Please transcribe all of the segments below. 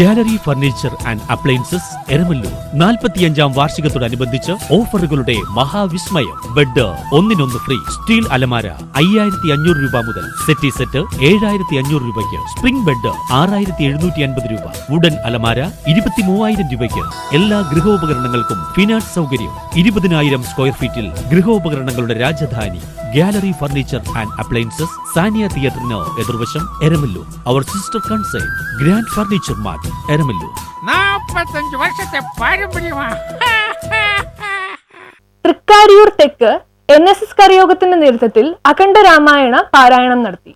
Gallery furniture and appliances Eramalloor. നാൽപ്പത്തിയഞ്ചാം വാർഷികത്തോടനുബന്ധിച്ച് ഓഫറുകളുടെ മഹാവിസ്മയം. ബെഡ് ഒന്നിനൊന്ന് ഫ്രീ. സ്റ്റീൽ അലമാര അയ്യായിരത്തി അഞ്ഞൂറ് രൂപ മുതൽ സെറ്റി സെറ്റ് ഏഴായിരത്തി അഞ്ഞൂറ് രൂപയ്ക്ക്. സ്പ്രിംഗ് ബെഡ് ആറായിരത്തി എഴുന്നൂറ്റി അൻപത് രൂപ. വുഡൻ അലമാര ഇരുപത്തി മൂവായിരം രൂപയ്ക്ക്. എല്ലാ ഗൃഹോപകരണങ്ങൾക്കും ഫിനാൻസ് സൗകര്യം. ഇരുപതിനായിരം സ്ക്വയർ ഫീറ്റിൽ ഗൃഹോപകരണങ്ങളുടെ Rajdhani. Gallery furniture and appliances Saniya തിയേറ്ററിന് എതിർവശം എരമല്ലൂർ. അവർ sister concern grand furniture mart Eramalloor. നാപ്പത്തഞ്ച് വർഷത്തെ പാരമ്പര്യമാ തൃക്കാരിയൂർ തെക്ക് എൻ എസ് എസ് കരയോഗത്തിന്റെ നേതൃത്വത്തിൽ അഖണ്ഡ രാമായണ പാരായണം നടത്തി.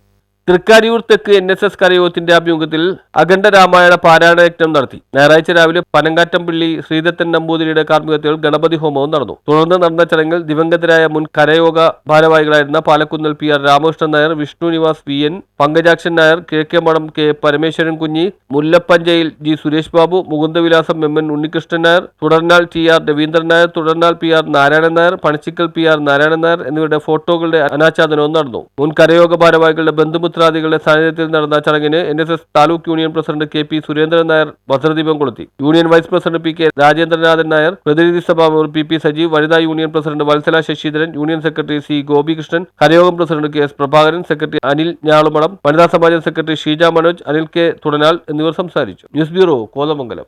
തൃക്കാരിയൂർ തെക്ക് എൻ എസ് എസ് കരയോഗത്തിന്റെ ആഭിമുഖ്യത്തിൽ അഖണ്ഡ രാമായണ പാരായണയജ്ഞം നടത്തി. ഞായറാഴ്ച രാവിലെ പനങ്കാറ്റംപള്ളി ശ്രീദത്തൻ നമ്പൂതിരിയുടെ കാർമ്മികത്തിൽ ഗണപതി ഹോമവും നടന്നു. തുടർന്ന് നടന്ന ചടങ്ങിൽ ദിവംഗതരായ മുൻ കരയോഗ ഭാരവാഹികളായിരുന്ന Palakkunnal P R Ramakrishnan Nair Vishnu Nivas V N Pankajakshan Nair Madom K Parameswaran Kunhi Mullappanchayil G Suresh Babu Mukundavilasam M N Unnikrishnan Nair Thudarnal T R Raveendran Nair Thudarnal P R Narayanan Nair Panichikkal P R Narayanan Nair എന്നിവരുടെ ഫോട്ടോകളുടെ അനാച്ഛാദനവും നടന്നു. മുൻ കരയോഗ ഭാരവാഹികളുടെ ബന്ധുമിത്രാദികളുടെ സാന്നിധ്യത്തിൽ നടന്ന ചടങ്ങിന് N S S taluk union president K P Surendran Nair വസ്ത്രദീപം കൊളുത്തി. Union vice president P K Rajendranathan Nair പ്രതിനിധി സഭാ മെമ്പർ പി പി സജീവ് വനിതാ union president Vatsala Sasidharan union secretary C Gopikrishnan കരയോഗം president K S Prabhakaran secretary Anil Njalumadam വനിതാ സമാജം secretary Sheeja Manoj Anil K Thudanal എന്നിവർ സംസാരിച്ചു. News bureau Kothamangalam.